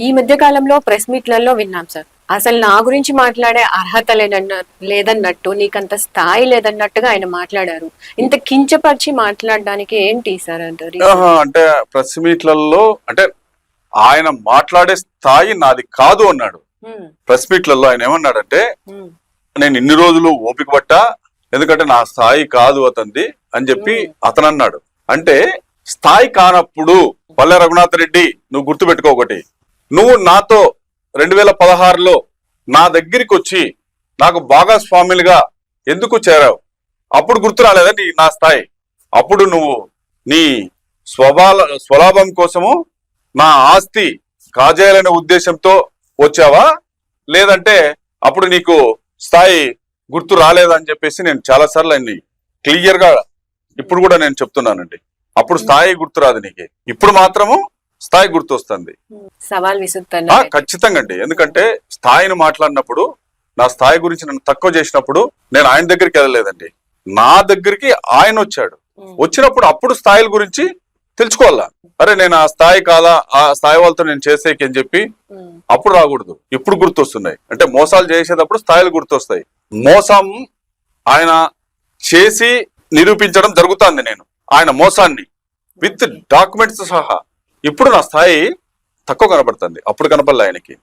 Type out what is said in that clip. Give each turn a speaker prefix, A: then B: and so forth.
A: ఈ మధ్య కాలంలో ప్రెస్ మీట్లలో విన్నాం సార్. అసలు నా గురించి మాట్లాడే అర్హత లేదన్న లేదన్నట్టు నీకంత స్థాయి లేదన్నట్టుగా ఆయన మాట్లాడారు. ఇంత కించపరిచి మాట్లాడడానికి ఏంటి సార్
B: ఆహా, అంటే ప్రెస్ మీట్లలో అంటే ఆయన మాట్లాడే స్థాయి నాది కాదు అన్నాడు. ప్రెస్ మీట్లలో ఆయన ఏమన్నాడంటే నేను ఇన్ని రోజులు ఓపిక పట్టా ఎందుకంటే నా స్థాయి కాదు అతంది అని చెప్పి అతను అన్నాడు అంటే స్థాయి కానప్పుడు పల్లె రఘునాథ్ రెడ్డి నువ్వు గుర్తుపెట్టుకో ఒకటి. నువ్వు నాతో రెండు వేల పదహారులో నా దగ్గరికి వచ్చి నాకు భాగస్వాములుగా ఎందుకు చేరావు? అప్పుడు గుర్తు రాలేదా నీ నా స్థాయి? అప్పుడు నువ్వు నీ స్వభాల స్వలాభం కోసము నా ఆస్తి కాజేయాలనే ఉద్దేశంతో వచ్చావా? లేదంటే అప్పుడు నీకు స్థాయి గుర్తు రాలేదని చెప్పేసి నేను చాలా సార్లు క్లియర్గా ఇప్పుడు కూడా నేను చెప్తున్నానండి. అప్పుడు స్థాయి గుర్తు రాదు నీకు. ఇప్పుడు మాత్రము స్థాయి గుర్తు వస్తుంది
A: సవాల్
B: ఖచ్చితంగా అండి. ఎందుకంటే స్థాయిని మాట్లాడినప్పుడు నా స్థాయి గురించి నన్ను తక్కువ చేసినప్పుడు నేను ఆయన దగ్గరికి వెళ్ళలేదండి. నా దగ్గరికి ఆయన వచ్చాడు. వచ్చినప్పుడు అప్పుడు స్థాయిల గురించి తెలుసుకోవాలా? అరే నేను ఆ స్థాయి కాదా? ఆ స్థాయి వాళ్ళతో నేను చేసేకి అని చెప్పి అప్పుడు రాకూడదు. ఇప్పుడు గుర్తొస్తున్నాయి. అంటే మోసాలు చేసేటప్పుడు స్థాయిలు గుర్తొస్తాయి. మోసం ఆయన చేసి నిరూపించడం జరుగుతుంది నేను. ఆయన మోసాన్ని. విత్ డాక్యుమెంట్స్ సహా. ఇప్పుడు నా స్థాయి తక్కువ కనబడుతుంది. అప్పుడు కనపడలే ఆయనకి.